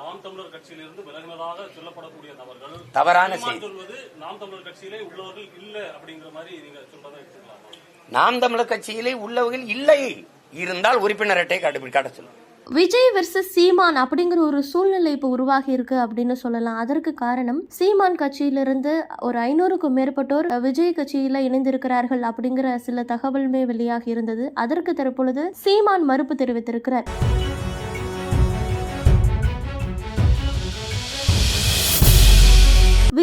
நாம் தமிழர் கட்சியிலிருந்து விலகினதாக சொல்லப்படக்கூடிய நபர்கள். தவறான செய்தி. சொல்வது நாம் தமிழர் கட்சியிலே உள்ளவர்கள் இல்ல அப்படிங்கிற மாதிரி நீங்க சொல்றதை எடுத்துக்கலாமா? நாம் தமிழர் கட்சியிலே உள்ளவர்கள் இல்லை. இருந்தால் உறுப்பினர் அட்டை காட்ட சொல்லுங்க. விஜய் வெர்சஸ் சீமான் அப்படிங்கிற ஒரு சூழ்நிலை இப்போ உருவாகி இருக்கு அப்படின்னு சொல்லலாம். அதற்கு காரணம் சீமான் கட்சியிலிருந்து ஒரு ஐநூறுக்கும் மேற்பட்டோர் விஜய் கட்சியில இணைந்திருக்கிறார்கள் அப்படிங்கிற சில தகவலுமே வெளியாகி இருந்தது. அதற்கு தற்பொழுது சீமான் மறுப்பு தெரிவித்திருக்கிறார்.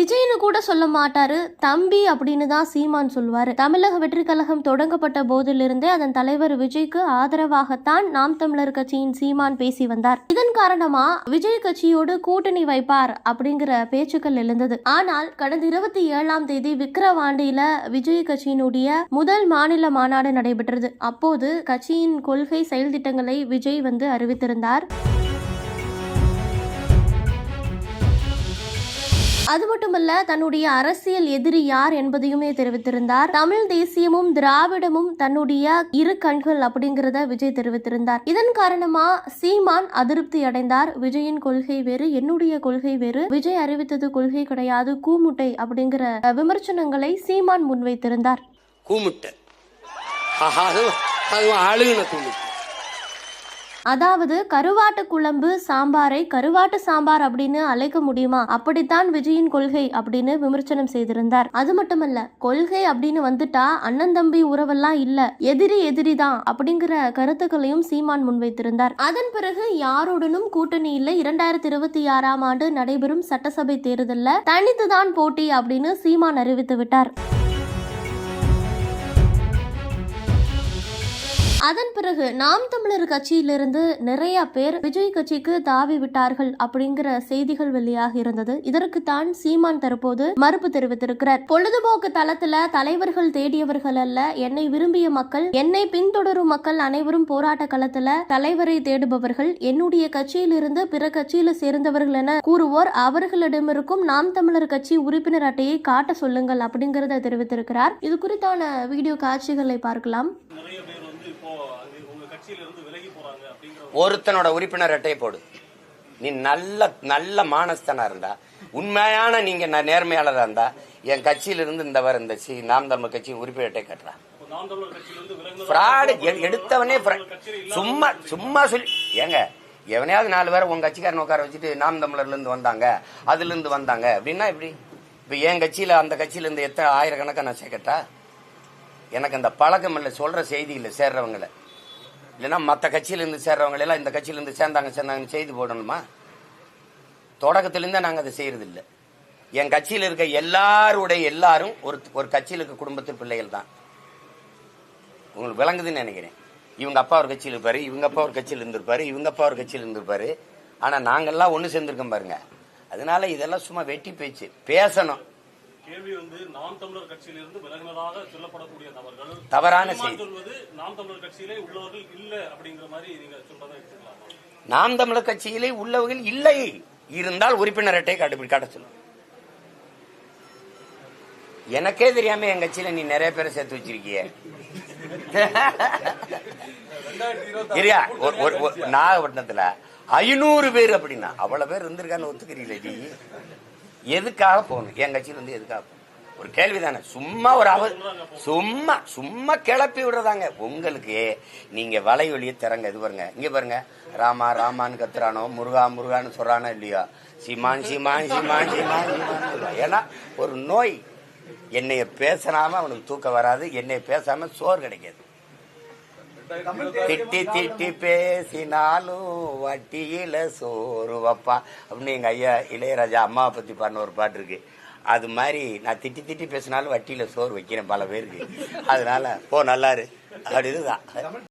விஜய்னு கூட சொல்ல மாட்டாரு. தம்பி அப்படின்னு தான் சீமான் சொல்லுவாரு. தமிழக வெற்றி கழகம் தொடங்கப்பட்ட போதிலிருந்தே அதன் தலைவர் விஜய்க்கு ஆதரவாகத்தான் நாம் தமிழர் கட்சியின் சீமான் பேசி வந்தார். இதன் காரணமா விஜய் கட்சியோடு கூட்டணி வைப்பார் அப்படிங்கிற பேச்சுக்கள் எழுந்தது. ஆனால் கடந்த இருபத்தி ஏழாம் தேதி விக்கிரவாண்டியில விஜய் கட்சியினுடைய முதல் மாநில மாநாடு நடைபெற்றது. அப்போது கட்சியின் கொள்கை செயல் திட்டங்களை விஜய் வந்து அறிவித்திருந்தார். அது மட்டுமல்ல தன்னுடைய அரசியல் எதிரி யார் என்பதையுமே தெரிவித்திருந்தார். தமிழ் தேசியமும் திராவிடமும் தன்னுடைய இரு கண்கள் அப்படிங்கிறத விஜய் தெரிவித்திருந்தார். இதன் காரணமா சீமான் அதிருப்தி அடைந்தார். விஜயின் கொள்கை வேறு என்னுடைய கொள்கை வேறு. விஜய் அறிவித்தது கொள்கை கிடையாது கூமுட்டை அப்படிங்கிற விமர்சனங்களை சீமான் முன்வைத்திருந்தார். கூமுட்டை. அதுவும் கூமுட்டை. அதாவது கருவாட்டு குழம்பு சாம்பாரை கருவாட்டு சாம்பார் அப்படின்னு அழைக்க முடியுமா? அப்படித்தான் விஜயின் கொள்கை அப்படின்னு விமர்சனம் செய்திருந்தார். அது மட்டுமல்ல கொள்கை அப்படின்னு வந்துட்டா அண்ணன் தம்பி உறவெல்லாம் இல்ல எதிரி எதிரி தான் அப்படிங்கிற கருத்துக்களையும் சீமான் முன்வைத்திருந்தார். அதன் பிறகு யாருடனும் கூட்டணி இல்லை. இரண்டாயிரத்தி இருபத்தி ஆறாம் ஆண்டு நடைபெறும் சட்டசபை தேர்தலில் தனித்துதான் போட்டி அப்படின்னு சீமான் அறிவித்து விட்டார். அதன் பிறகு நாம் தமிழர் கட்சியிலிருந்து நிறைய பேர் விஜய் கட்சிக்கு தாவி விட்டார்கள் அப்படிங்கிற செய்திகள் வெளியாக இருந்தது. இதற்கு தான் சீமான் தற்போது மறுப்பு தெரிவித்திருக்கிறார். பொழுதுபோக்கு தளத்துல தலைவர்கள் தேடியவர்கள் அல்ல என்னை விரும்பிய மக்கள் என்னை பின்தொடரும் மக்கள் அனைவரும் போராட்ட களத்துல தலைவரை தேடுபவர்கள் என்னுடைய கட்சியிலிருந்து பிற கட்சியில சேர்ந்தவர்கள் என கூறுவோர். அவர்களிடமிருக்கும் நாம் தமிழர் கட்சி உறுப்பினர் அட்டையை காட்ட சொல்லுங்கள் அப்படிங்கறத தெரிவித்திருக்கிறார். இது குறித்தான வீடியோ காட்சிகளை பார்க்கலாம். ஒருத்தனோட உறுப்பினர் அட்டையை போடு. நீ நல்ல நல்ல மானஸ்தனா இருந்தா உண்மையான நீங்க ந- நேர்மையாளரா இருந்தா என் கட்சியில இருந்து இந்த வர இந்த சி நாம் தமிழ் கட்சி உறுப்பினர் அட்டை கட்டுறா. இப்போ நாம் தமிழர் கட்சியிலிருந்து விலகினதாக ஃப்ராடு. எடுத்தவனே சும்மா சும்மா சொல்லி ஏங்க எவனையாவது நாலு பேரை உங்க கட்சிக்காரன் உட்கார வச்சுட்டு நாம் தமிழர்ல இருந்து வந்தாங்க அதுல இருந்து வந்தாங்க அப்படின்னா எப்படி? இப்ப என் கட்சியில அந்த கட்சியில இருந்து எத்தனை ஆயிரக்கணக்கா நான் சேர்க்கட்டா எனக்கு அந்த பழக்கம் இல்லை சொல்கிற செய்தி இல்லை இல்லைன்னா மற்ற கட்சியிலேருந்து சேர்றவங்களெல்லாம் இந்த கட்சியிலேருந்து சேர்ந்தாங்க சேர்ந்தாங்கன்னு செய்தி போடணுமா? தொடக்கத்துலேருந்தே நாங்கள் அதை செய்யறது இல்லை என் கட்சியில் இருக்க எல்லாருடைய எல்லாரும் ஒரு ஒரு கட்சியில இருக்க குடும்பத்து பிள்ளைகள் தான். உங்களுக்கு விளங்குதுன்னு நினைக்கிறேன். இவங்க அப்பா ஒரு கட்சியில் இருப்பார் இவங்க அப்பா ஒரு கட்சியில் இருந்திருப்பாரு இவங்க அப்பா ஒரு கட்சியில் இருந்திருப்பாரு. ஆனால் நாங்கள்லாம் ஒன்று சேர்ந்துருக்கோம் பாருங்க. அதனால இதெல்லாம் சும்மா வெட்டி பேச்சு. பேசணும். கேள்வி வந்து நாம் தமிழர் கட்சியிலிருந்து விலகினதாக சொல்லப்படக்கூடிய நபர்கள் தவறான செய்தி. நாம் தமிழர் கட்சியிலே உள்ளவர்கள் இல்ல அப்படிங்கிற மாதிரி நீங்க சொல்றதை எடுத்துக்கலாமா? நாம் தமிழர் கட்சியிலே உள்ளவர்கள் இல்லை. இருந்தால் உறுப்பினர் அட்டை கண்டுபிடி காட்ட சொல்லுங்க எனக்கே தெரியாம என் கட்சியில நீ நிறைய பேரை சேர்த்து வச்சிருக்கிய. சரியா ஒரு- ஒரு- ஒரு- நாகப்பட்டினத்துல ஐநூறு பேர் அப்படின்னா அவ்வளவு பேர் இருந்திருக்கான்னு ஒத்துக்கிறீங்களே எதுக்காக போகணும்? என் கட்சியில இருந்து எதுக்காக போகணும்? ஒரு கேள்விதானே. சும்மா ஒரு அவ சும்மா சும்மா கிளப்பி விடுறதாங்க. உங்களுக்கு நீங்க வலைவெளியை திறங்க. இது பாருங்க. இங்க பாருங்க. ராமா ராமான்னு கத்துறானோ? முருகா முருகான்னு சொல்றானோ இல்லையோ? சிமான் சிமான் சிமான் சிமான் சீமான் ஏன்னா ஒரு நோய் என்னைய பேசினாம அவனுக்கு தூக்கம் வராது. என்னைய பேசாம சோறு கிடைக்காது. திட்டி திட்டி பேசினாலும் வட்டியில சோறு வப்பா அப்படின்னு எங்க ஐயா இளையராஜா அம்மாவை பத்தி பாடின ஒரு பாட்டு இருக்கு. அது மாதிரி நான் திட்டி திட்டி பேசினாலும் வட்டியில சோறு வைக்கிறேன் பல பேருக்கு. அதனால போ நல்லாரு. அப்படிதான்.